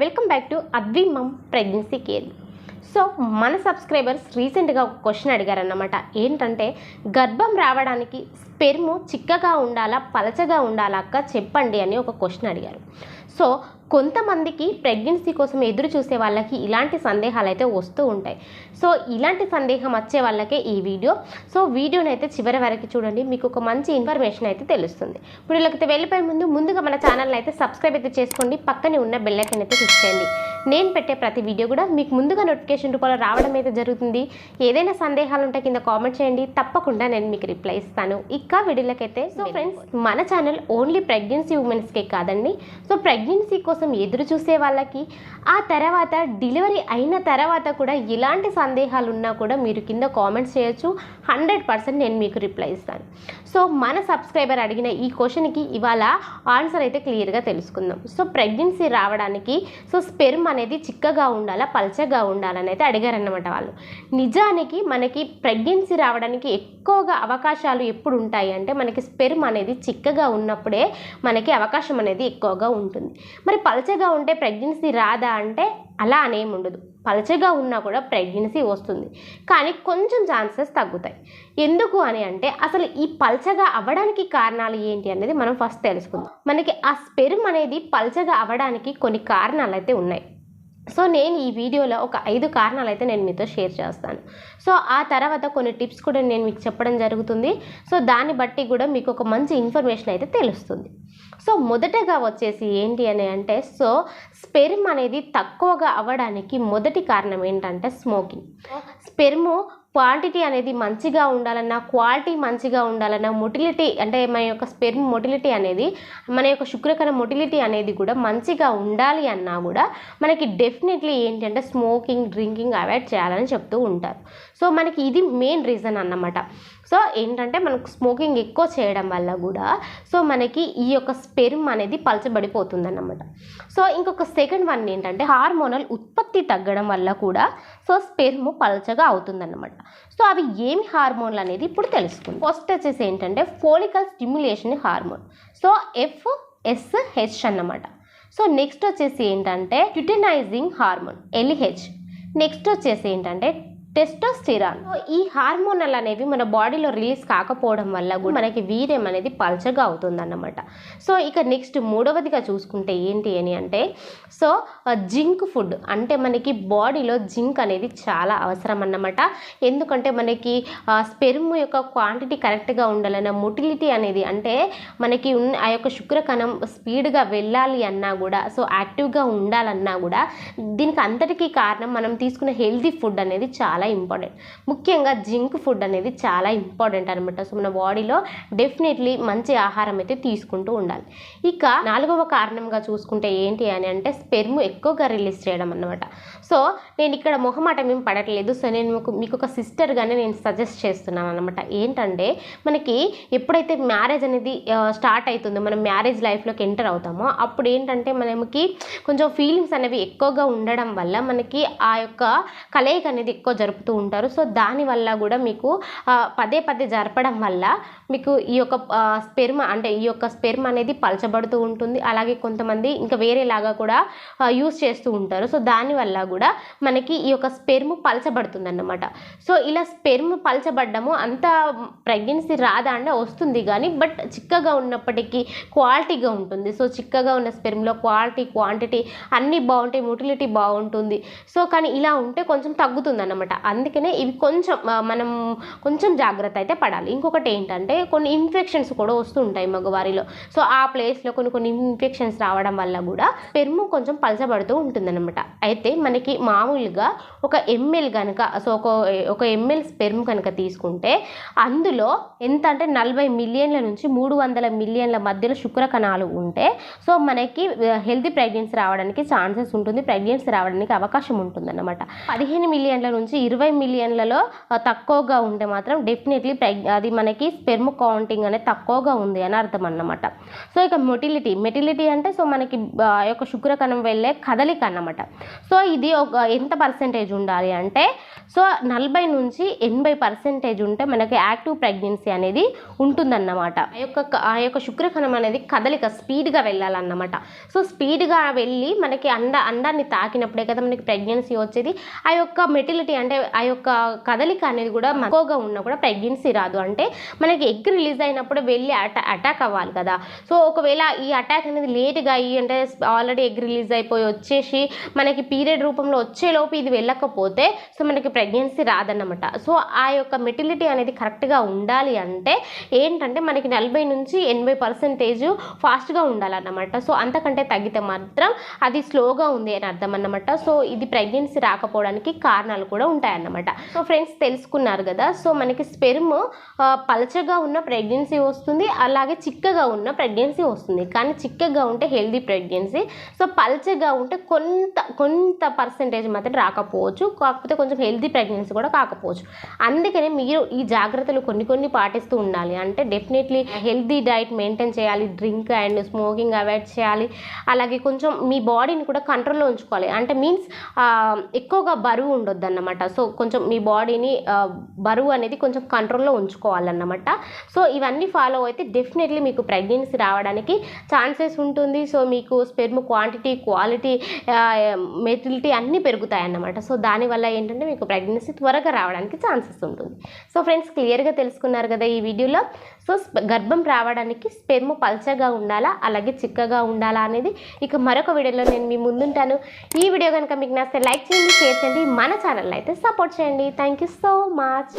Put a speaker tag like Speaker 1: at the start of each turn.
Speaker 1: Welcome back to అద్విమం pregnancy care. So మన subscribers రీసెంట్గా ఒక క్వశ్చన్ అడిగారన్నమాట. ఏంటంటే గర్భం రావడానికి స్పెర్మ్ చిక్కగా ఉండాలా పలచగా ఉండాలా అక్క? చెప్పండి అని ఒక క్వశ్చన్ అడిగారు. సో కొంతమందికి ప్రెగ్నెన్సీ కోసం ఎదురు చూసే వాళ్ళకి ఇలాంటి సందేహాలు అయితే వస్తూ ఉంటాయి. సో ఇలాంటి సందేహం వచ్చే వాళ్ళకే ఈ వీడియో. సో వీడియోని అయితే చివరి వరకు చూడండి. మీకు ఒక మంచి ఇన్ఫర్మేషన్ అయితే తెలుస్తుంది. ఇప్పుడు వీళ్ళకైతే వెళ్ళిపోయే ముందు ముందుగా మన ఛానల్ అయితే సబ్స్క్రైబ్ అయితే చేసుకోండి. పక్కనే ఉన్న బెల్లైకన్ అయితే క్లిక్ చేయండి. నేను పెట్టే ప్రతి వీడియో కూడా మీకు ముందుగా నోటిఫికేషన్ రూపంలో రావడం అయితే జరుగుతుంది. ఏదైనా సందేహాలు ఉంటే కింద కామెంట్ చేయండి. తప్పకుండా నేను మీకు రిప్లై ఇస్తాను. ఇక వీడియోలకైతే సో ఫ్రెండ్స్ మన ఛానల్ ఓన్లీ ప్రెగ్నెన్సీ ఉమెన్స్కే కాదండి. సో ప్రెగ్నెన్సీ కోసం ఎదురు చూసే వాళ్ళకి ఆ తర్వాత డెలివరీ అయిన తర్వాత కూడా ఇలాంటి సందేహాలు ఉన్నా కూడా మీరు కింద కామెంట్స్ చేయొచ్చు. హండ్రెడ్ పర్సెంట్ నేను మీకు రిప్లై ఇస్తాను. సో మన సబ్స్క్రైబర్ అడిగిన ఈ క్వశ్చన్కి ఇవాళ ఆన్సర్ అయితే క్లియర్గా తెలుసుకుందాం. సో ప్రెగ్నెన్సీ రావడానికి సో స్పెర్మ్ అనేది చిక్కగా ఉండాలా పల్చగా ఉండాలని అయితే అడిగారన్నమాట వాళ్ళు. నిజానికి మనకి ప్రెగ్నెన్సీ రావడానికి ఎక్కువగా అవకాశాలు ఎప్పుడు ఉంటాయి అంటే మనకి స్పెర్మ్ అనేది చిక్కగా ఉన్నప్పుడే మనకి అవకాశం అనేది ఎక్కువగా ఉంటుంది. మరి పల్చగా ఉంటే ప్రెగ్నెన్సీ రాదా అంటే అలా అనేమి ఉండదు. పలచగా ఉన్నా కూడా ప్రెగ్నెన్సీ వస్తుంది. కానీ కొంచెం ఛాన్సెస్ తగ్గుతాయి. ఎందుకు అని అంటే అసలు ఈ పల్చగా అవ్వడానికి కారణాలు ఏంటి అనేది మనం ఫస్ట్ తెలుసుకుందాం. మనకి ఆ స్పెర్మ్ అనేది పల్చగా అవ్వడానికి కొన్ని కారణాలు అయితే ఉన్నాయి. సో నేను ఈ వీడియోలో ఒక ఐదు కారణాలు అయితే నేను మీతో షేర్ చేస్తాను. సో ఆ తర్వాత కొన్ని టిప్స్ కూడా నేను మీకు చెప్పడం జరుగుతుంది. సో దాన్ని బట్టి కూడా మీకు ఒక మంచి ఇన్ఫర్మేషన్ అయితే తెలుస్తుంది. సో మొదటగా వచ్చేసి ఏంటి అని అంటే సో స్పెర్మ్ అనేది తక్కువగా అవ్వడానికి మొదటి కారణం ఏంటంటే స్మోకింగ్. స్పెర్మ్ క్వాంటిటీ అనేది మంచిగా ఉండాలన్నా క్వాలిటీ మంచిగా ఉండాలన్నా మొటిలిటీ అంటే మన యొక్క స్పెర్మ్ మొటిలిటీ అనేది మన యొక్క శుక్రకణ మొటిలిటీ అనేది కూడా మంచిగా ఉండాలి అన్నా కూడా మనకి డెఫినెట్లీ ఏంటంటే స్మోకింగ్ డ్రింకింగ్ అవాయిడ్ చేయాలని చెప్తూ ఉంటారు. సో మనకి ఇది మెయిన్ రీజన్ అన్నమాట. సో ఏంటంటే మనకు స్మోకింగ్ ఎక్కువ చేయడం వల్ల కూడా సో మనకి ఈ యొక్క స్పెర్మ్ అనేది పలచబడిపోతుంది అన్నమాట సో ఇంకొక సెకండ్ వన్ ఏంటంటే హార్మోనల్ ఉత్పత్తి తగ్గడం వల్ల కూడా సో స్పెర్మ్ పలచగా అవుతుందన్నమాట. సో అవి ఏమి హార్మోన్లు అనేది ఇప్పుడు తెలుసుకుందాం. ఫస్ట్ వచ్చేసి ఏంటంటే follicle stimulation hormone so F S H అన్నమాట. సో నెక్స్ట్ వచ్చేసి ఏంటంటే క్యుటినైజింగ్ హార్మోన్ ఎల్హెచ్ నెక్స్ట్ వచ్చేసి ఏంటంటే టెస్టోస్టిరాన్. ఈ హార్మోనల్ అనేవి మన బాడీలో రిలీజ్ కాకపోవడం వల్ల కూడా మనకి వీర్యం అనేది పల్చగా అవుతుందన్నమాట. సో ఇక నెక్స్ట్ మూడవదిగా చూసుకుంటే ఏంటి అని అంటే సో జింక్ ఫుడ్ అంటే మనకి బాడీలో జింక్ అనేది చాలా అవసరం అన్నమాట ఎందుకంటే మనకి స్పెర్మ్ యొక్క క్వాంటిటీ కరెక్ట్గా ఉండాలన్న మొటిలిటీ అనేది అంటే మనకి ఉన్న ఆ యొక్క శుక్రకణం స్పీడ్గా వెళ్ళాలి అన్నా కూడా సో యాక్టివ్గా ఉండాలన్నా కూడా దీనికి అంతటికీ కారణం మనం తీసుకున్న హెల్తీ ఫుడ్ అనేది చాలా ఇంపార్టెంట్. ముఖ్యంగా జింక్ ఫుడ్ అనేది చాలా ఇంపార్టెంట్ అనమాట సో మన బాడీలో డెఫినెట్లీ మంచి ఆహారం అయితే తీసుకుంటూ ఉండాలి. ఇక నాలుగవ కారణంగా చూసుకుంటే ఏంటి అని అంటే స్పెర్మ్ ఎక్కువగా రిలీజ్ చేయడం అన్నమాట. సో నేను ఇక్కడ మొహమాట మేము పడట్లేదు. సో నేను మీకు మీకు ఒక సిస్టర్గానే నేను సజెస్ట్ చేస్తున్నాను అనమాట ఏంటంటే మనకి ఎప్పుడైతే మ్యారేజ్ అనేది స్టార్ట్ అవుతుందో మనం మ్యారేజ్ లైఫ్లోకి ఎంటర్ అవుతామో అప్పుడు ఏంటంటే మనకి కొంచెం ఫీలింగ్స్ అనేవి ఎక్కువగా ఉండడం వల్ల మనకి ఆ యొక్క కలయిక అనేది ఎక్కువ జరుపుతూ ఉంటారు. సో దానివల్ల కూడా మీకు పదే పదే జరపడం వల్ల మీకు ఈ యొక్క స్పెర్మ్ అంటే ఈ యొక్క స్పెర్మ్ అనేది పలచబడుతూ ఉంటుంది. అలాగే కొంతమంది ఇంకా వేరేలాగా కూడా యూస్ చేస్తూ ఉంటారు. సో దానివల్ల కూడా మనకి ఈ యొక్క స్పెర్మ్ పలచబడుతుంది అన్నమాట సో ఇలా స్పెర్మ్ పలచబడ్డము అంత ప్రెగ్నెన్సీ రాదా అంటే వస్తుంది కానీ బట్ చిక్కగా ఉన్నప్పటికీ క్వాలిటీగా ఉంటుంది. సో చిక్కగా ఉన్న స్పెర్మ్లో క్వాలిటీ క్వాంటిటీ అన్నీ బాగుంటాయి మొటిలిటీ బాగుంటుంది. సో కానీ ఇలా ఉంటే కొంచెం తగ్గుతుంది అన్నమాట అందుకనే ఇవి కొంచెం మనం కొంచెం జాగ్రత్త అయితే పడాలి. ఇంకొకటి ఏంటంటే కొన్ని ఇన్ఫెక్షన్స్ కూడా వస్తూ ఉంటాయి మగవారిలో. సో ఆ ప్లేస్లో కొన్ని కొన్ని ఇన్ఫెక్షన్స్ రావడం వల్ల కూడా పెరుము కొంచెం పలచబడుతూ ఉంటుందన్నమాట. అయితే మనకి మామూలుగా ఒక ఎంఎల్ కనుక సో ఒక ఒక ఎంఎల్ స్పెర్మ్ కనుక తీసుకుంటే అందులో ఎంత అంటే నలభై మిలియన్ల నుంచి మూడు వందల మిలియన్ల మధ్యలో శుక్ర కణాలు ఉంటే సో మనకి హెల్తీ ప్రెగ్నెన్సీ రావడానికి ఛాన్సెస్ ఉంటుంది ప్రెగ్నెన్సీ రావడానికి అవకాశం ఉంటుంది అన్నమాట పదిహేను మిలియన్ల నుంచి ఇరవై మిలియన్లలో తక్కువగా ఉంటే మాత్రం డెఫినెట్లీ ప్రెగ్ అది మనకి స్పెర్మ్ కౌంటింగ్ అనేది తక్కువగా ఉంది అని అర్థం అన్నమాట సో ఇక మొటిలిటీ మెటిలిటీ అంటే సో మనకి ఆ యొక్క శుక్రకణం వెళ్ళే కదలిక అన్నమాట. సో ఇది ఒక ఎంత పర్సెంటేజ్ ఉండాలి అంటే సో నలభై నుంచి ఎనభై పర్సెంటేజ్ ఉంటే మనకి యాక్టివ్ ప్రెగ్నెన్సీ అనేది ఉంటుందన్నమాట. ఆ యొక్క ఆ యొక్క శుక్రకణం అనేది కదలిక స్పీడ్గా వెళ్ళాలన్నమాట. సో స్పీడ్గా వెళ్ళి మనకి అండ అండాన్ని తాకినప్పుడే కదా మనకి ప్రెగ్నెన్సీ వచ్చేది. ఆ యొక్క మెటిలిటీ అంటే ఆ యొక్క కదలిక అనేది కూడా ఎక్కువగా ఉన్నా కూడా ప్రెగ్నెన్సీ రాదు. అంటే మనకి ఎగ్ రిలీజ్ అయినప్పుడు వెళ్ళి అటా అటాక్ అవ్వాలి కదా. సో ఒకవేళ ఈ అటాక్ అనేది లేట్గా అయ్యి అంటే ఆల్రెడీ ఎగ్ రిలీజ్ అయిపోయి వచ్చేసి మనకి పీరియడ్ రూపంలో వచ్చేలోపు ఇది వెళ్ళకపోతే సో మనకి ప్రెగ్నెన్సీ రాదన్నమాట. సో ఆ యొక్క మెటిలిటీ అనేది కరెక్ట్గా ఉండాలి అంటే ఏంటంటే మనకి నలభై నుంచి ఎనభై పర్సెంటేజ్ ఫాస్ట్గా ఉండాలన్నమాట. సో అంతకంటే తగ్గితే మాత్రం అది స్లోగా ఉంది అని అర్థం అన్నమాట సో ఇది ప్రెగ్నెన్సీ రాకపోవడానికి కారణాలు కూడా ఉంటాయన్నమాట. సో ఫ్రెండ్స్ తెలుసుకున్నారు కదా సో మనకి స్పెర్మ్ పలచగా ఉన్న ప్రెగ్నెన్సీ వస్తుంది అలాగే చిక్కగా ఉన్న ప్రెగ్నెన్సీ వస్తుంది. కానీ చిక్కగా ఉంటే హెల్దీ ప్రెగ్నెన్సీ సో పల్చగా ఉంటే కొంత కొంత పర్సెంటేజ్ మాత్రం రాకపోవచ్చు. కాకపోతే కొంచెం హెల్దీ ప్రెగ్నెన్సీ కూడా కాకపోవచ్చు. అందుకనే మీరు ఈ జాగ్రత్తలు కొన్ని కొన్ని పాటిస్తూ ఉండాలి. అంటే డెఫినెట్లీ హెల్దీ డైట్ మెయింటైన్ చేయాలి డ్రింక్ అండ్ స్మోకింగ్ అవాయిడ్ చేయాలి. అలాగే కొంచెం మీ బాడీని కూడా కంట్రోల్లో ఉంచుకోవాలి. అంటే మీన్స్ ఎక్కువగా బరువు ఉండొద్దు అన్నమాట సో కొంచెం మీ బాడీని బరువు అనేది కొంచెం కంట్రోల్లో ఉంచుకోవాలన్నమాట. సో ఇవన్నీ ఫాలో అయితే డెఫినెట్లీ మీకు ప్రెగ్నెన్సీ రావడానికి ఛాన్సెస్ ఉంటుంది. సో మీకు స్పెర్మ్ క్వాంటిటీ క్వాలిటీ మెటిలిటీ అన్నీ పెరుగుతాయి అన్నమాట సో దానివల్ల ఏంటంటే మీకు ప్రెగ్నెన్సీ త్వరగా రావడానికి ఛాన్సెస్ ఉంటుంది. సో ఫ్రెండ్స్ క్లియర్గా తెలుసుకున్నారు కదా ఈ వీడియోలో. సో గర్భం రావడానికి స్పెర్మ్ పల్చగా ఉండాలా అలాగే చిక్కగా ఉండాలా అనేది ఇక మరొక వీడియోలో నేను మీ ముందుంటాను. ఈ వీడియో కనుక మీకు నచ్చితే లైక్ చేయండి షేర్ చేయండి. మన ఛానల్ అయితే సపోర్ట్ చేయండి. Thank you so much